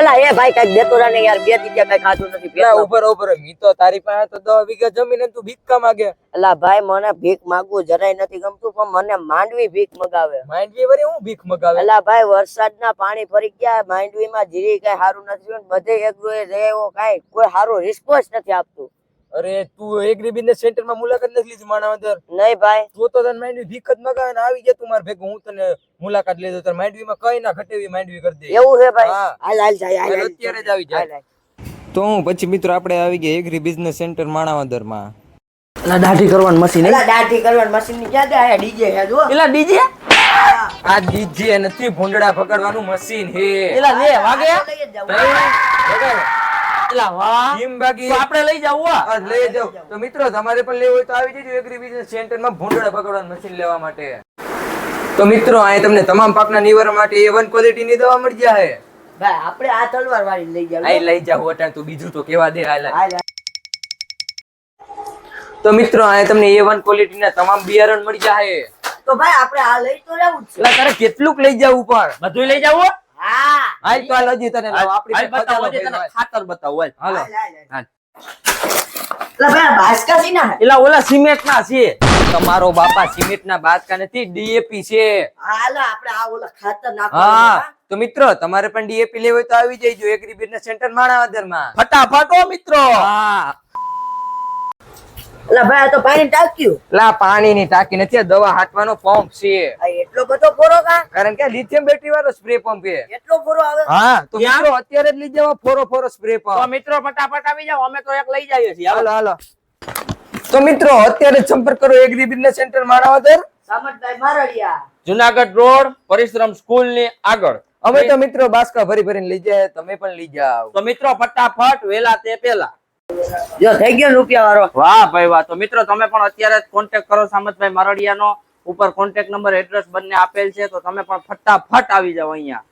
એલા એ ભાઈ કંઈક દેતો રહે ને યાર બે દી કંઈક ખાધું નથી પેલા ઉપર ઉપર મી તો તારી પાસે તો દસ વીઘા જમીન તું ભીખ કા માંગે. અલા ભાઈ મને ભીખ માંગવું જરાય નથી ગમતું પણ મને માંડવી ભીખ મગાવે. માંડવી વરી હું ભીખ મગાવે? એલા ભાઈ વરસાદના પાણી ફરી ગયા માંડવીમાં જીરી કઈ સારું નથી બધે એક એ રહ્યો કાંઈ કોઈ સારો રિસ્પોન્સ નથી આપતું. અરે તું એગ્રી બિઝનેસ સેન્ટરમાં મુલાકાત નથી લીધી માણાવદર નહીં ભાઈ. તું તો તને માંડવી ભીખ જ મગાવે ને આવી ગયા તું માર ભેગું હું તને મુલાકાત લેજો તાર માંડવીમાં કઈ ના ઘટે એવી માંડવી કરી દે. એવું છે ભાઈ. હાલ હાલ જાય હાલ અત્યારે જ આવી જાય. તો હું પછી મિત્રો આપણે આવી ગયા એગ્રી બિઝનેસ સેન્ટર માણાવદરમાં એલા દાઢી કરવાનું મશીન એલા દાઢી કરવાની મશીનની ક્યાં આયા ડીજે હે જો એલા ડીજે આ ડીજે નથી ભૂંડડા પકડવાનું મશીન હે. એલા લે વાગે? લઈ જ જાઉં. એલા વાહ. ટીમ બાકી તો આપણે લઈ જાવ આ લઈ જાઓ તો મિત્રો તમારે પણ લેવું હોય તો આવી જજો. એગ્રી બિઝનેસ સેન્ટરમાં પકડવાનું મશીન લેવા માટે. તો મિત્રો અહીં તમને તમામ પાકના નિવારણ માટે એ વન ક્વોલિટી દવા મળી જાય. ભાઈ આપણે આ તલવાર વાળી લઈ જાવ આઈ લઈ જાવ અટાણ તું. બીજું તો કેવા દે હાલ. હાલ હાલ. તો મિત્રો અહીં તમને એ વન ક્વોલિટી ના તમામ બિયારણ મળી જાય. તો ભાઈ આપણે આ લઈ તો જ છે. તારે કેટલુંક લઈ જવું પણ. બધું લઈ જાવ હા. હાલ તો હાલ હજી તને હાલ બતાવો તને ખાતર બતાવો હાલ. હાલો. એલા ભાઈ બાસકા શી ના એલા ઓલા સિમેન્ટ ના છે. તમારો બાપા સિમેન્ટ ના બાદકા નથી ડીએપી છે. હાલ આપણે આ ઓલા ખાતર હા તો મિત્રો તમારે પણ ડીએપી લેવું હોય તો આવી જઈજો એગ્રી બિઝનેસ સેન્ટર માણાવદરમાં ફટાફટ મિત્રો. હા. એલા ભાઈ તો પાણી ટાંક્યું. લા પાણીની ટાંકી નથી દવા હાટવાનો પંપ છે. એટલો બધો ફોરો કા? કારણ કે લિથિયમ બેટરી વાળો સ્પ્રે પંપ છે. એટલો ફોરો આવે? હા તો મિત્રો અત્યારે જ લઈ જાવ ફોરો ફોરો સ્પ્રે તો મિત્રો ફટાફટ આવી જાવ અમે તો એક લઈ જઈએ છીએ. હાલો. હાલો. હાલો તો મિત્રો અત્યારે સંપર્ક કરો agri business centre Manavadar. Samatbhai Mardiya. Junagadh road Parishram સ્કૂલની આગળ. અમે તો મિત્રો બાસ્કા ભરી ભરીને લઈ જાય તમે પણ લઈ જાઓ. તો મિત્રો ફટાફટ વેલા તે પેલા જો, થઈ ગયો રૂપિયા વાળો વાહ ભાઈ, વાહ. તો મિત્રો, તમે પણ અત્યારે કોન્ટેક્ટ કરો સામતભાઈ મારડિયાનો. ઉપર કોન્ટેક્ટ નંબર એડ્રેસ બંને આપેલ છે. તો તમે પણ ફટાફટ આવી જાવ અહીંયા.